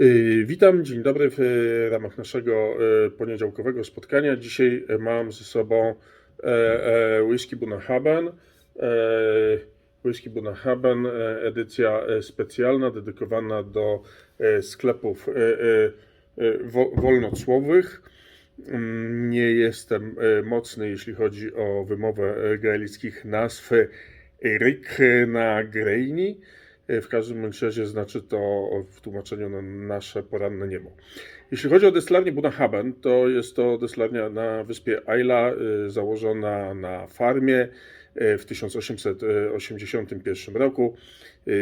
Y, Witam, dzień dobry w y, ramach naszego y, poniedziałkowego spotkania. Dzisiaj mam ze sobą e, e, whisky Bunahaben. E, Whisky Bunahaben, edycja specjalna dedykowana do sklepów wo- wolnocłowych. Mm, Nie jestem mocny, jeśli chodzi o wymowę gaelickich nazw Ryk na Grejni. E, W każdym razie znaczy to w tłumaczeniu na nasze poranne niebo. Jeśli chodzi o destylarnię Bunahaben, to jest to destylarnia na wyspie Ayla, y, założona na farmie y, w 1881 roku.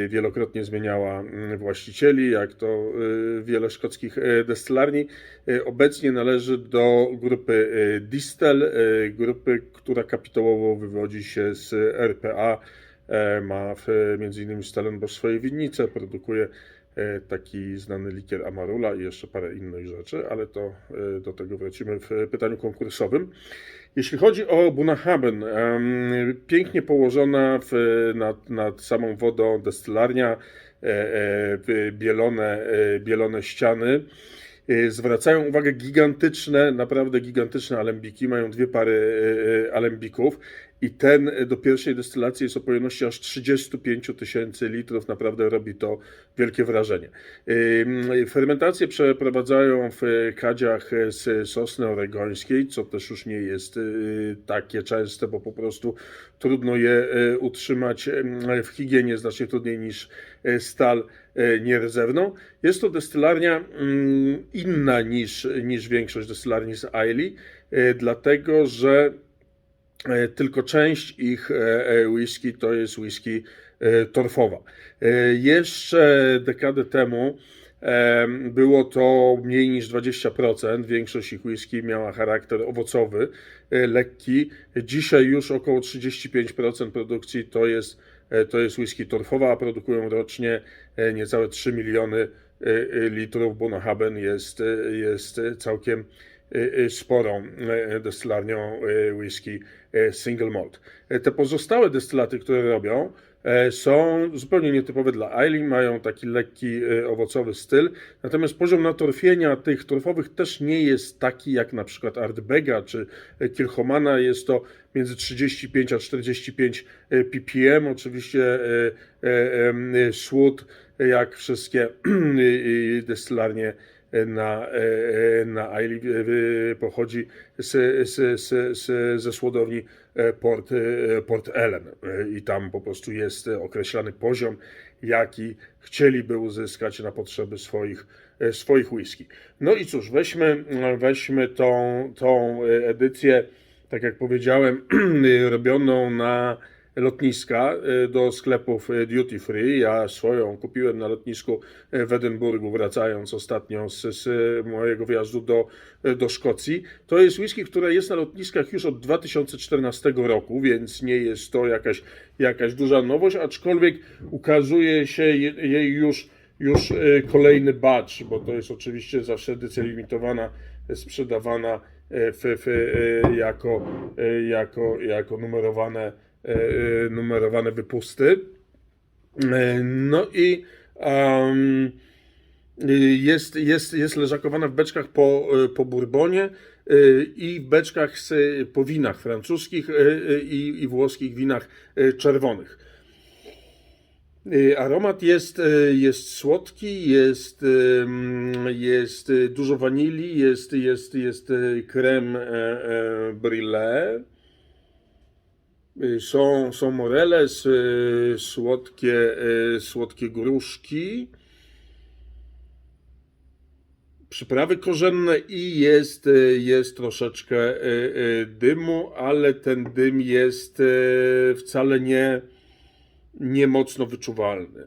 Wielokrotnie zmieniała mm, właścicieli, jak to wiele szkockich destylarni. Obecnie należy do grupy Distel, grupy, która kapitałowo wywodzi się z RPA. E, Ma w, między innymi Stellenbosch swoje winnice, produkuje e, taki znany likier Amarula i jeszcze parę innych rzeczy, ale to e, do tego wrócimy w pytaniu konkursowym. Jeśli chodzi o Bunahaben, pięknie położona w, nad, nad samą wodą destylarnia, e, e, bielone, e, bielone ściany. E, Zwracają uwagę gigantyczne, naprawdę gigantyczne alembiki. Mają dwie pary e, e, alembików i ten e, do pierwszej destylacji jest o pojemności aż 35 tysięcy litrów. Naprawdę robi to wielkie wrażenie. Fermentację przeprowadzają w kadziach z sosny oregońskiej, co też już nie jest y, takie częste, bo po prostu trudno je utrzymać ym, w higienie znacznie trudniej niż stal nierdzewną. Jest to destylarnia mm, inna niż, niż większość destylarni z Aili, dlatego że E, tylko część ich e, e, whisky to jest whisky e, torfowa. E, Jeszcze dekadę temu e, było to mniej niż 20%. Większość ich whisky miała charakter owocowy, e, lekki. Dzisiaj już około 35% produkcji to jest, e, to jest whisky torfowa, a produkują rocznie e, niecałe 3 miliony e, e, litrów. Bunahaben jest, e, jest całkiem e, e, sporą e, destylarnią whisky single malt. Te pozostałe destylaty, które robią, są zupełnie nietypowe dla Eileen, mają taki lekki owocowy styl, natomiast poziom natorfienia tych torfowych też nie jest taki jak na przykład Ardbega czy Kilchomana, jest to między 35 a 45 ppm, oczywiście słód, jak wszystkie destylarnie na, e, na Aili e, pochodzi z, z, z, z, ze słodowni e, Port, e, Port Ellen E, i tam po prostu jest określany poziom, jaki chcieliby uzyskać na potrzeby swoich, e, swoich whisky. No i cóż, weźmy, weźmy tą, tą edycję, tak jak powiedziałem, robioną na lotniska y, do sklepów y, duty free. Ja swoją kupiłem na lotnisku y, w Edynburgu, wracając ostatnio z, z mojego wyjazdu do, do Szkocji. To jest whisky, które jest na lotniskach już od 2014 roku, więc nie jest to jakaś, jakaś duża nowość, aczkolwiek ukazuje się je- jej już, już kolejny batch, bo to jest oczywiście zawsze edycja limitowana, sprzedawana jako, jako, jako numerowane e, e, numerowane wypusty. E, No i um, jest, jest, jest leżakowana w beczkach po, e, po bourbonie e, i w beczkach z, po winach francuskich e, e, i, i włoskich winach e, czerwonych. E, Aromat jest, e, jest słodki, jest, jest e, dużo wanilii, jest, jest, jest e, e, e, brûlée. Y, Są, są moreles, y, słodkie, y, słodkie gruszki, przyprawy korzenne i jest, jest troszeczkę dymu, ale ten dym jest wcale nie, nie mocno wyczuwalny.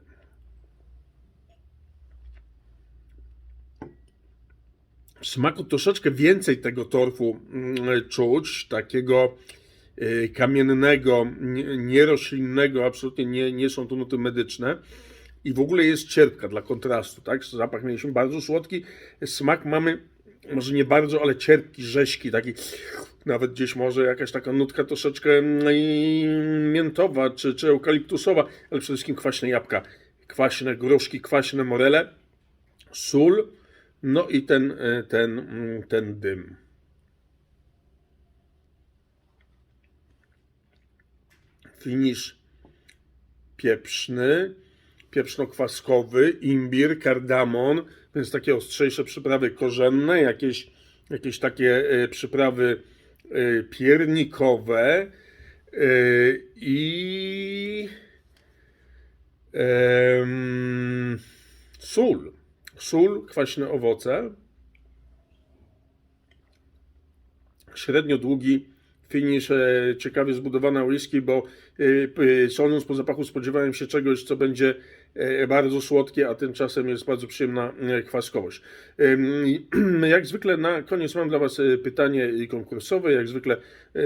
W smaku troszeczkę więcej tego torfu mm, czuć, takiego kamiennego, nie- nieroślinnego, absolutnie nie, nie są to nuty medyczne. I w ogóle jest cierpka dla kontrastu, tak? Zapach mieliśmy bardzo słodki, smak mamy może nie bardzo, ale cierpki, rzeźki, taki nawet gdzieś może jakaś taka nutka troszeczkę i miętowa czy, czy eukaliptusowa, ale przede wszystkim kwaśne jabłka, kwaśne gruszki, kwaśne morele. sól, no i ten, e, ten, mm, ten dym. Finisz pieprzny, pieprzno-kwaskowy, imbir, kardamon, więc takie ostrzejsze przyprawy korzenne, jakieś, jakieś takie e, przyprawy e, piernikowe e, i sól. Sól, kwaśne owoce, średnio długi finish, e, ciekawie zbudowana whisky, bo e, e, sądząc po zapachu spodziewałem się czegoś, co będzie e, bardzo słodkie, a tymczasem jest bardzo przyjemna e, kwaskowość. Jak zwykle na koniec mam dla Was e, pytanie konkursowe, jak zwykle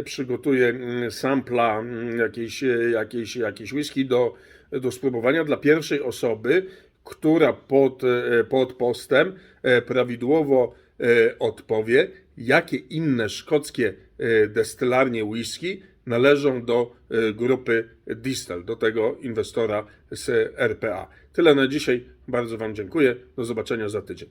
przygotuję sampla jakiejś, jakiejś, jakiejś whisky do, do spróbowania dla pierwszej osoby, która pod, pod postem prawidłowo odpowie, jakie inne szkockie e, destylarnie whisky należą do e, grupy Distel, do tego inwestora z RPA. Tyle na dzisiaj. Bardzo Wam dziękuję. Do zobaczenia za tydzień.